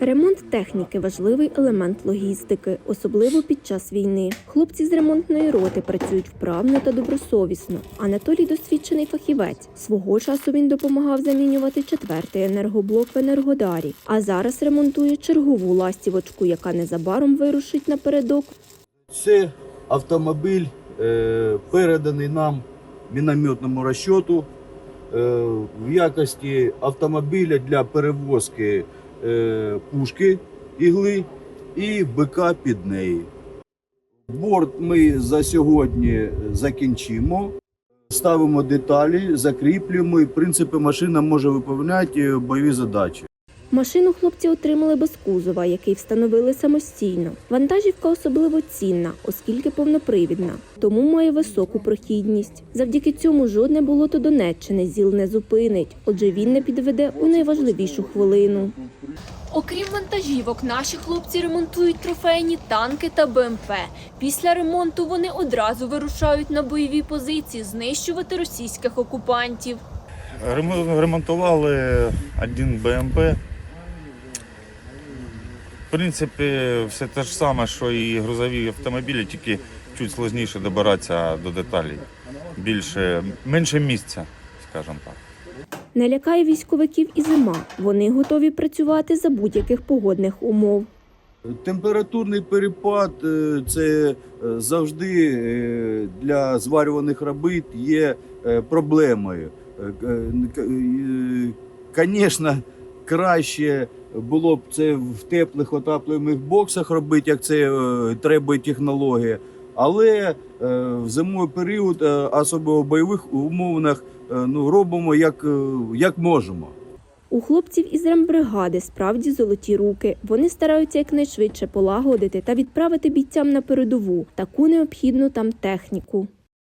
Ремонт техніки важливий елемент логістики, особливо під час війни. Хлопці з ремонтної роти працюють вправно та добросовісно. Анатолій досвідчений фахівець. Свого часу він допомагав замінювати четвертий енергоблок в енергодарі, а зараз ремонтує чергову ластівочку, яка незабаром вирушить напередок Це автомобіль е, переданий нам мінометному розчоту е, в якості автомобіля для перевозки пушки ігли і бика під неї. Борт ми за сьогодні закінчимо. Ставимо деталі, закріплюємо і в принципі машина може виконувати бойові задачі. Машину хлопці отримали без кузова, який встановили самостійно. Вантажівка особливо цінна, оскільки повнопривідна, тому має високу прохідність. Завдяки цьому жодне болото Донеччини ЗІЛ не зупинить, отже він не підведе у найважливішу хвилину. Окрім вантажівок, наші хлопці ремонтують трофейні танки та БМП. Після ремонту вони одразу вирушають на бойові позиції знищувати російських окупантів. Ремо- Ремонтували один БМП. В принципі, все те ж саме, що і грузові автомобілі, тільки чуть складніше добиратися до деталей. Більше, менше місця, скажімо так. Не лякає військовиків і зима. Вони готові працювати за будь-яких погодних умов. Температурний перепад е, це е, завжди е, для зварюваних робіт є проблемою. Звісно, краще було б це в теплих отаплюємих боксах робити, як це треба технологія. Але в зимовий період, особливо в бойових умовах, ну, робимо як, е, як можемо. У хлопців із рембригади справді золоті руки. Вони стараються якнайшвидше полагодити та відправити бійцям на передову таку необхідну там техніку.